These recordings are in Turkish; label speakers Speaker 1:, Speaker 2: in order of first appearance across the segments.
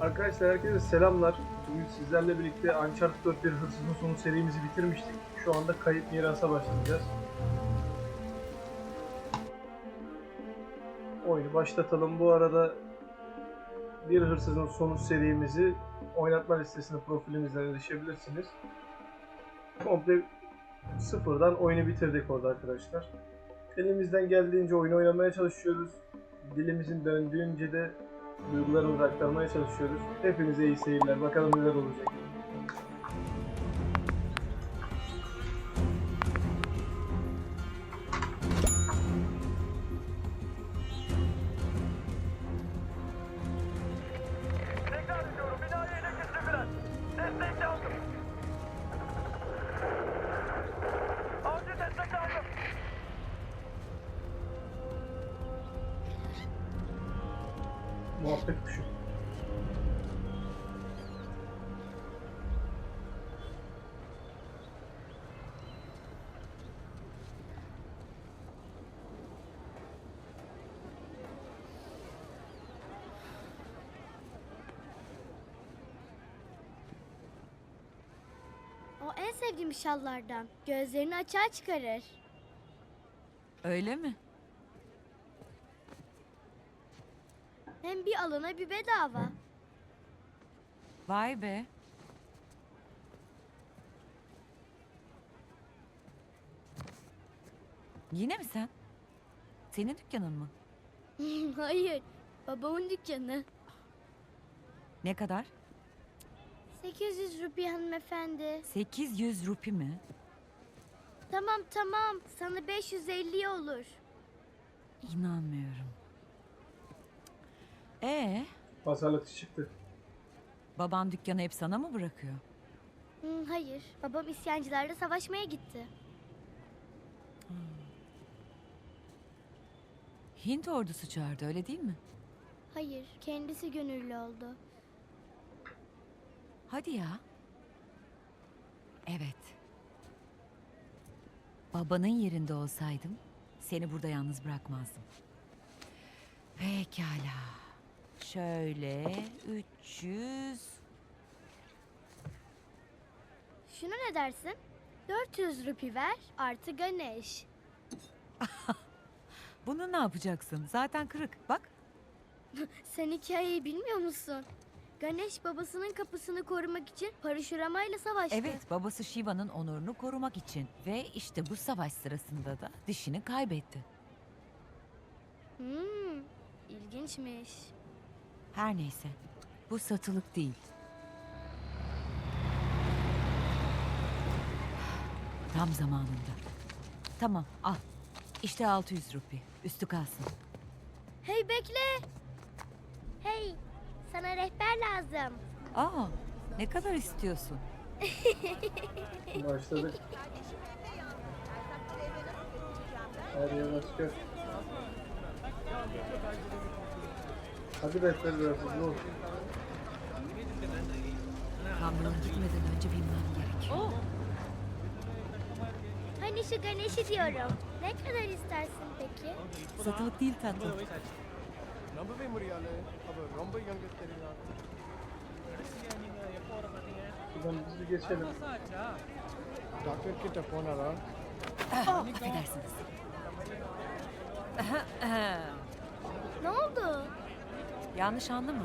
Speaker 1: Arkadaşlar herkese selamlar. Bugün sizlerle birlikte Uncharted 4 bir hırsızın sonu serimizi bitirmiştik. Şu anda kayıp mirasa başlayacağız. Oyunu başlatalım. Bu arada bir hırsızın sonu serimizi oynatma listesine profilimizden erişebilirsiniz. Komple sıfırdan oyunu bitirdik orada arkadaşlar. Elimizden geldiğince oyun oynamaya çalışıyoruz. Dilimizin döndüğünce de duygularımızı aktarmaya çalışıyoruz. Hepinize iyi seyirler. Bakalım neler olacak. Muhabbet kuşu.
Speaker 2: O en sevdiğim şallardan. Gözlerini açığa çıkarır.
Speaker 3: Öyle mi?
Speaker 2: Hem bir alana bir bedava.
Speaker 3: Vay be. Yine mi sen? Senin dükkanın mı?
Speaker 2: Hayır, babamın dükkanı.
Speaker 3: Ne kadar?
Speaker 2: 800 rupi hanımefendi.
Speaker 3: 800 rupi mi?
Speaker 2: Tamam tamam, sana 550 olur.
Speaker 3: İnanmıyorum. Ee,
Speaker 1: Pazarlıkçı çıktı.
Speaker 3: baban dükkanı hep sana mı bırakıyor?
Speaker 2: Hı, hayır, babam isyancılarla savaşmaya gitti.
Speaker 3: Hint ordusu çağırdı öyle değil mi?
Speaker 2: Hayır, kendisi gönüllü oldu.
Speaker 3: Hadi ya. Evet. Babanın yerinde olsaydım seni burada yalnız bırakmazdım. Pekala. Şöyle 300
Speaker 2: Şuna ne dersin? 400 rupi ver, artı Ganesh.
Speaker 3: Bunu ne yapacaksın? Zaten kırık. Bak.
Speaker 2: Sen hikayeyi bilmiyor musun? Ganesh babasının kapısını korumak için parşuramayla savaştı.
Speaker 3: Evet, babası Shiva'nın onurunu korumak için ve işte bu savaş sırasında da dişini kaybetti.
Speaker 2: Hmm, ilginçmiş.
Speaker 3: Her neyse. Bu satılık değil. Tam zamanında. Tamam, al. İşte 600 rupi. Üstü kalsın.
Speaker 2: Hey bekle. Hey, sana rehber lazım.
Speaker 3: Aa, ne kadar istiyorsun?
Speaker 1: Başladık. Her yer asker. Hadi rehber ver. Ne olur.
Speaker 3: Kamyon gitmeden önce bilmem gerek. Oh.
Speaker 2: Hani şu Ganesh'i diyorum. Ne kadar istersin peki?
Speaker 3: Satılık değil tatlım.
Speaker 1: Buradan bizi geçelim.
Speaker 4: Doktor kitle fon ara.
Speaker 3: Affedersiniz.
Speaker 2: ne oldu?
Speaker 3: Yanlış anlama.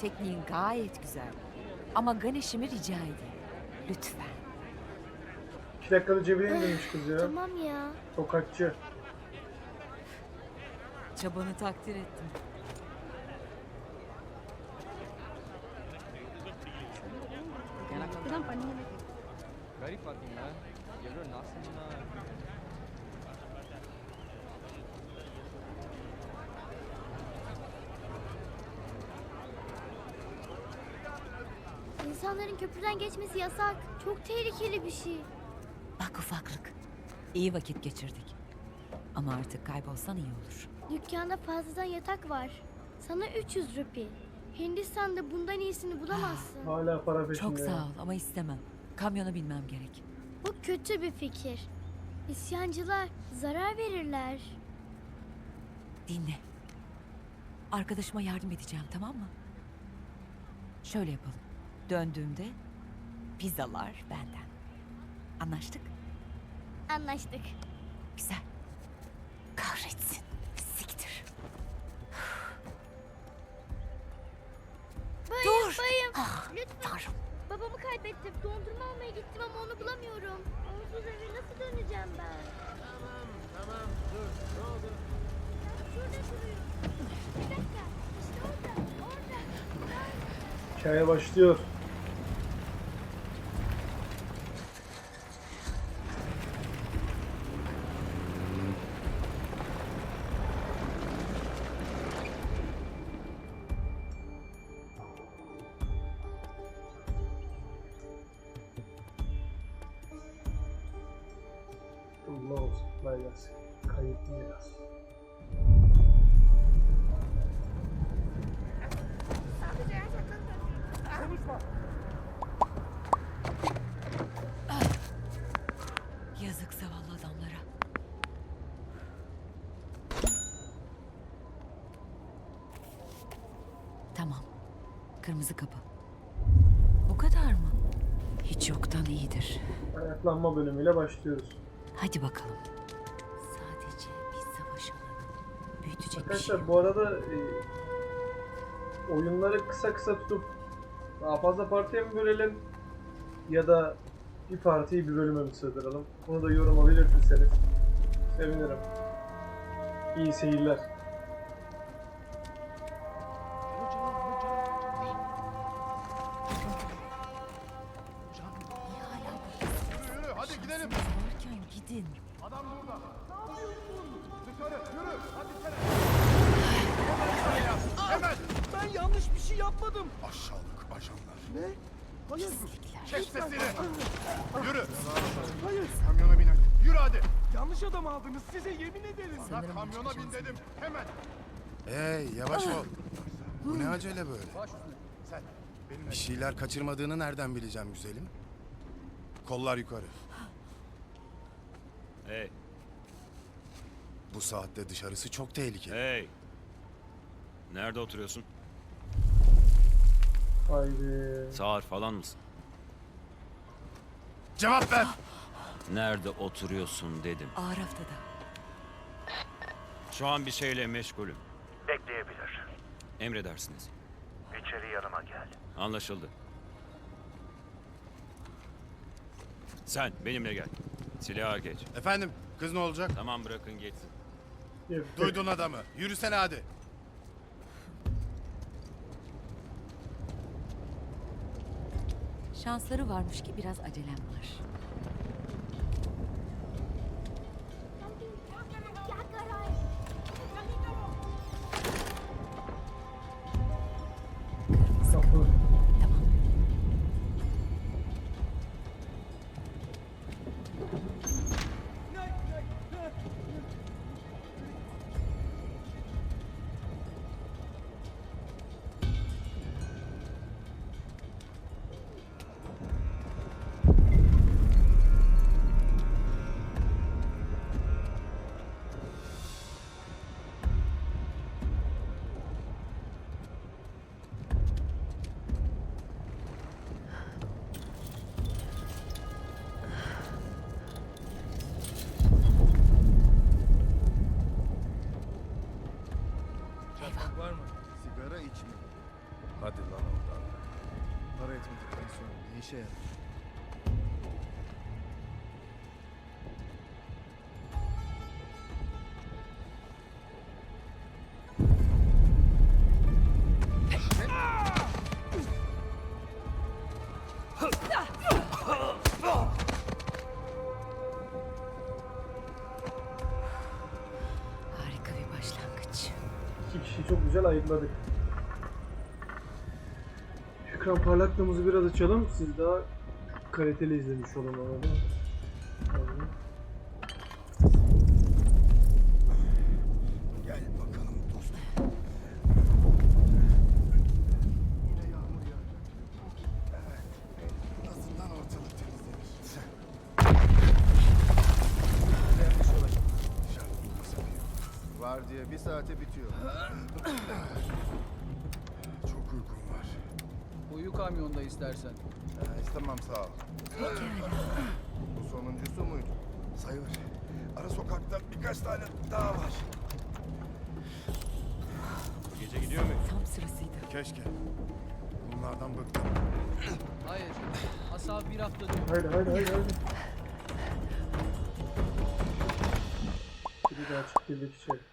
Speaker 3: Tekniğin gayet güzel. Ama Ganesh'imi rica edeyim. Lütfen.
Speaker 1: İki dakikada cebine indirmiş kız ya.
Speaker 2: Tamam ya.
Speaker 1: Tokatçı.
Speaker 3: Çabanı takdir ettim.
Speaker 5: Garip bakın ya. Yarın nasıl
Speaker 2: İnsanların köprüden geçmesi yasak. Çok tehlikeli bir şey.
Speaker 3: Bak ufaklık. İyi vakit geçirdik. Ama artık kaybolsan iyi olur.
Speaker 2: Dükkanda fazladan yatak var. Sana 300 rupi. Hindistan'da bundan iyisini bulamazsın.
Speaker 1: Hala para peşinde.
Speaker 3: Çok sağ ol ama istemem. Kamyona binmem gerek.
Speaker 2: Bu kötü bir fikir. İsyancılar zarar verirler.
Speaker 3: Dinle. Arkadaşıma yardım edeceğim tamam mı? Şöyle yapalım. Döndüğümde pizzalar benden. Anlaştık?
Speaker 2: Anlaştık.
Speaker 3: Güzel. Kahretsin. Siktir.
Speaker 2: Bayım,
Speaker 3: Dur.
Speaker 2: bayım.
Speaker 3: Ah,
Speaker 2: Lütfen.
Speaker 3: Tanrım.
Speaker 2: Babamı kaybettim. Dondurma almaya gittim ama onu bulamıyorum. Onsuz eve nasıl döneceğim ben? Tamam, tamam. Dur, ne oldu? Şurada duruyor. Bir dakika. İşte orada, orada.
Speaker 1: Hikaye başlıyor. Kolay gelsin. Miras.
Speaker 3: Yazık zavallı adamlara. Tamam. Kırmızı kapı. Bu kadar mı? Hiç yoktan iyidir.
Speaker 1: Ayaklanma bölümüyle başlıyoruz.
Speaker 3: Hadi bakalım.
Speaker 1: Arkadaşlar
Speaker 3: yok.
Speaker 1: bu arada e, oyunları kısa kısa tutup daha fazla partiye mi bölelim ya da bir partiyi bir bölüme mi sığdıralım? Bunu da yoruma belirtirseniz sevinirim. İyi seyirler.
Speaker 6: Yanlış adam aldınız. Size yemin ederim.
Speaker 4: Bırak kamyona bin dedim. Hemen.
Speaker 7: Hey yavaş ol. Bu ne acele böyle?
Speaker 4: Sen benimle
Speaker 7: Bir şeyler kaçırmadığını nereden bileceğim güzelim? Kollar yukarı.
Speaker 8: Hey,
Speaker 7: Bu saatte dışarısı çok tehlikeli.
Speaker 8: hey. Nerede oturuyorsun?
Speaker 1: Haydi.
Speaker 8: Sağır falan mısın?
Speaker 7: Cevap ver!
Speaker 8: Nerede oturuyorsun dedim.
Speaker 3: Ağır haftada.
Speaker 8: Şu an bir şeyle meşgulüm.
Speaker 9: Bekleyebilir.
Speaker 8: Emredersiniz.
Speaker 9: İçeri yanıma gel.
Speaker 8: Anlaşıldı. Sen benimle gel. Silaha geç.
Speaker 7: Efendim kız ne olacak?
Speaker 8: Tamam bırakın geçsin.
Speaker 7: Duydun adamı. Yürüsene hadi.
Speaker 3: Şansları varmış ki biraz acelem var.
Speaker 1: Ayıkladık. Ekran parlaklığımızı biraz açalım. Siz daha kaliteli izlemiş olun arada.
Speaker 7: Gel bakalım dostum.
Speaker 4: Yine yağmur yağacak.
Speaker 7: En azından ortalık temizlenir.
Speaker 4: Var diye bir saate bitiyor.
Speaker 7: Çok uykum var.
Speaker 4: Uyu
Speaker 5: büyük kamyonda istersen.
Speaker 4: Ee, istemem sağ ol. Bu sonuncusu muydu? Sayılır. Ara sokakta birkaç tane daha var.
Speaker 8: Gece gidiyor muyuz?
Speaker 3: Tam sırasıydı.
Speaker 7: Keşke. Bunlardan bıktım.
Speaker 5: Hayır. Asav bir hafta diyor.
Speaker 1: Haydi haydi haydi haydi. Biri daha çık girdik içeri.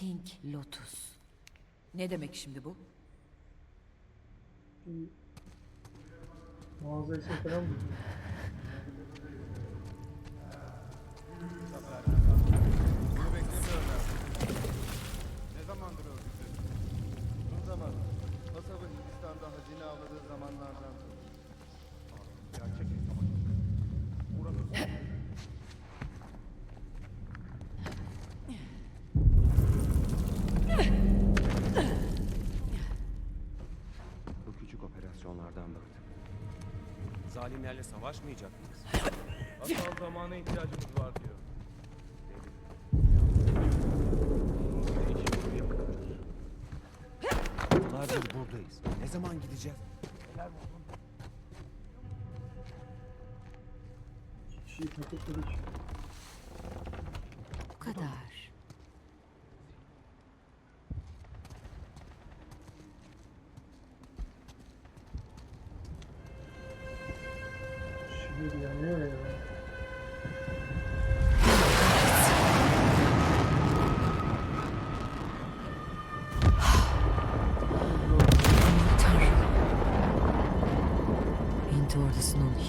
Speaker 3: Pink Lotus. Ne demek şimdi bu?
Speaker 1: Mağaza falan.
Speaker 4: Bunu beklemiyorlar. Ne zamandır örgütü? Uzun zaman. Kasabın Hindistan'da hazine avladığı zamanlardan. Gerçek
Speaker 8: Bu küçük operasyonlardan bıktık. Zalimlerle savaşmayacak mıyız?
Speaker 1: Asal zamana ihtiyacımız var diyor.
Speaker 8: Yıllardır buradayız. Ne zaman gideceğiz?
Speaker 1: Paketledik.
Speaker 3: Bu kadar.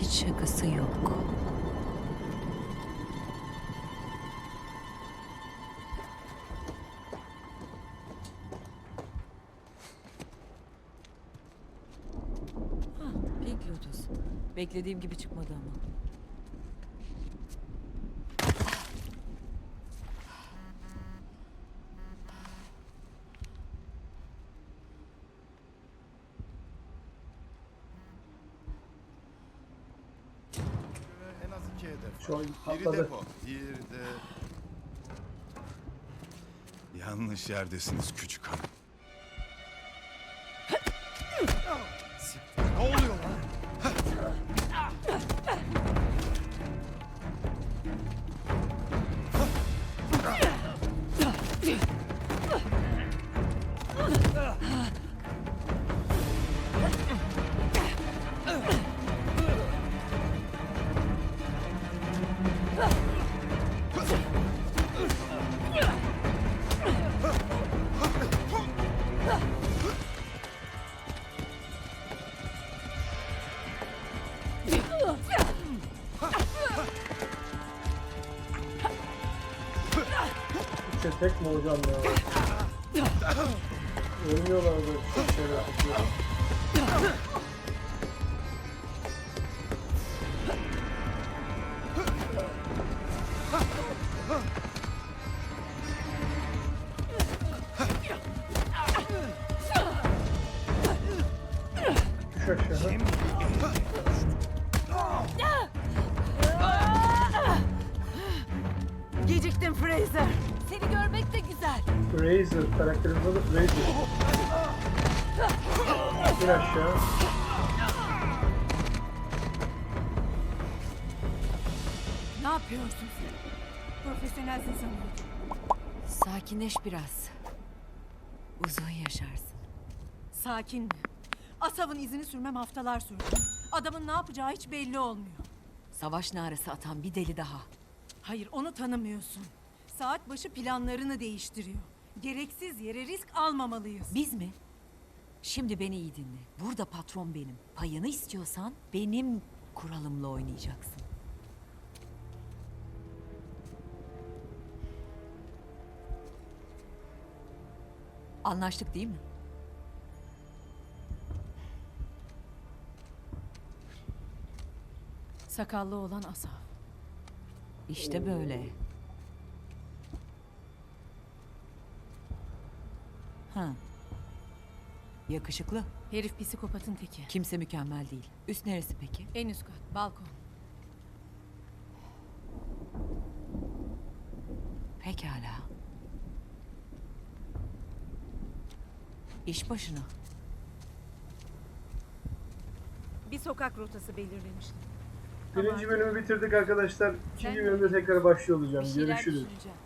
Speaker 3: Hiç şakası yok. Ah. Beklediğim gibi çıkmadı ama.
Speaker 4: İki hedef.
Speaker 1: Şu an
Speaker 4: Biri
Speaker 1: patladı.
Speaker 4: depo. Diğeri de... Yanlış yerdesiniz küçük hanım.
Speaker 1: Tek mi hocam ya? Ölmüyorlar böyle Razor, karakterimiz adı Razor. İn aşağı.
Speaker 3: Ne yapıyorsun sen? Profesyonelsin sanırım. Sakinleş biraz. Uzun yaşarsın.
Speaker 10: Sakin mi? Asav'ın izini sürmem haftalar sürdü. Adamın ne yapacağı hiç belli olmuyor.
Speaker 3: Savaş narası atan bir deli daha.
Speaker 10: Hayır onu tanımıyorsun. Saat başı planlarını değiştiriyor. Gereksiz yere risk almamalıyız.
Speaker 3: Biz mi? Şimdi beni iyi dinle. Burada patron benim. Payını istiyorsan benim kuralımla oynayacaksın. Anlaştık değil mi?
Speaker 10: Sakallı olan Asav.
Speaker 3: İşte böyle. Ha. Yakışıklı.
Speaker 10: Herif psikopatın teki.
Speaker 3: Kimse mükemmel değil. Üst neresi peki?
Speaker 10: En üst kat, balkon.
Speaker 3: Pekala. İş başına.
Speaker 10: Bir sokak rotası belirlemiştim.
Speaker 1: Birinci bölümü bitirdik arkadaşlar. İkinci
Speaker 10: de-
Speaker 1: bölümde tekrar başlıyor olacağım.
Speaker 10: Bir şeyler
Speaker 1: Görüşürüz.
Speaker 10: düşüneceğim.